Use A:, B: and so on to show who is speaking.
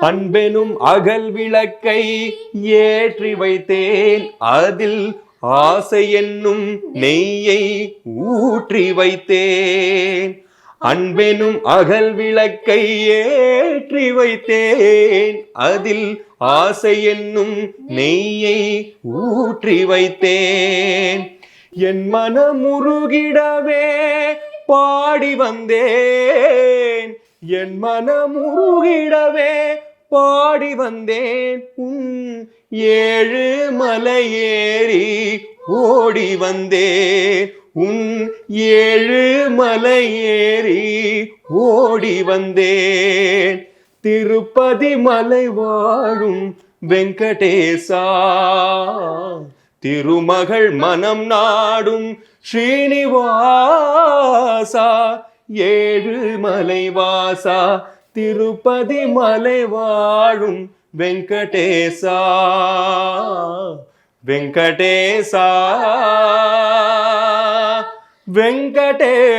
A: அன்பெனும் அகல் விளக்கை ஏற்றி வைத்தேன். அதில் ஆசை என்னும் நெய்யை ஊற்றி வைத்தேன். அன்பெனும் அகல் விளக்கை ஏற்றி வைத்தேன். அதில் ஆசை என்னும் நெய்யை ஊற்றி வைத்தேன். என் மனமுருகிடவே பாடி வந்தேன். என் மனமுருகிடவே பாடி வந்தேன். உன் ஏழு மலையேறி ஓடி வந்தேன். உன் ஏழு மலையேறி ஓடி வந்தேன். திருப்பதி மலை வாழும் வெங்கடேசா. திருமகள் மனம் நாடும் ஸ்ரீனிவாசா. ஏழு மலைவாசா. திருப்பதி மலை வாழும் வெங்கடேசா. வெங்கடேசா. வெங்கடே